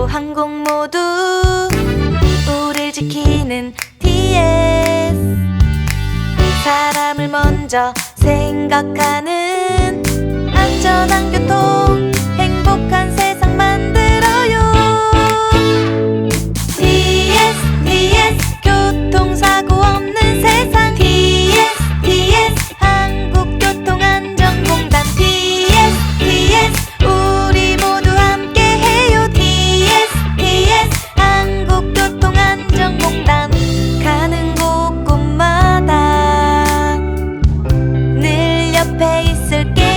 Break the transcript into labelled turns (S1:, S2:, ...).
S1: 또 항공 모두 우릴 지키는 TS 사람을 먼저 생각하는 안전한 교통. pace again.